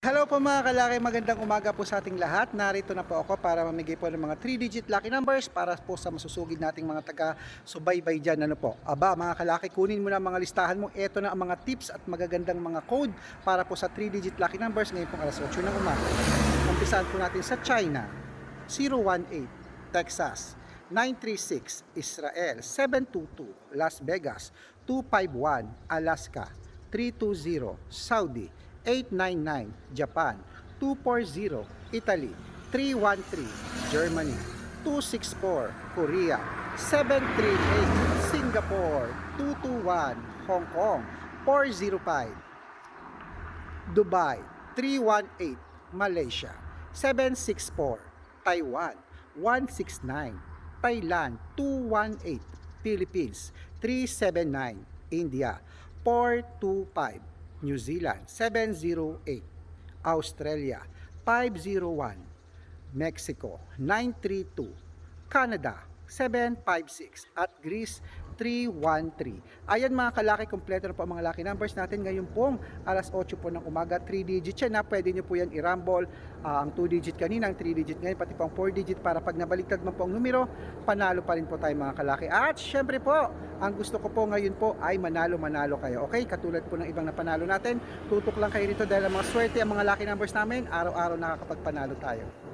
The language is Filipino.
Hello po mga kalaki, magandang umaga po sa ating lahat. Narito na po ako para mamigay po ng mga 3-digit lucky numbers para po sa masusugid nating mga taga-subaybay dyan. Ano po? Aba mga kalaki, kunin mo na mga listahan mo. Ito na ang mga tips at magagandang mga code para po sa 3-digit lucky numbers ngayon pong alas 8 ng umaga. Umpisahan po natin sa China, 018, Texas, 936, Israel, 722, Las Vegas, 251, Alaska, 320, Saudi, 899, Japan, 240, Italy, 313, Germany, 264, Korea, 738, Singapore, 221, Hong Kong, 405, Dubai. 318 Malaysia. 764 Taiwan. 169 Thailand. 218 Philippines. 379 India. 425 New Zealand 708 Australia 501 Mexico 932 Canada 756 at Greece 313. Ayan mga kalaki, kompleto na po ang mga lucky numbers natin ngayon pong alas 8 po ng umaga. 3 digit yan na, pwede nyo po yan i-rumble. Ah, ang 2 digit kanina, ang 3 digit ngayon, pati pang 4 digit para pag nabaliktad man po ang numero, panalo pa rin po tayo mga kalaki. At syempre po, ang gusto ko po ngayon po ay manalo-manalo kayo. Okay, katulad po ng ibang napanalo natin, tutok lang kayo rito dahil ang mga swerte, ang mga lucky numbers namin, araw-araw nakakapagpanalo tayo.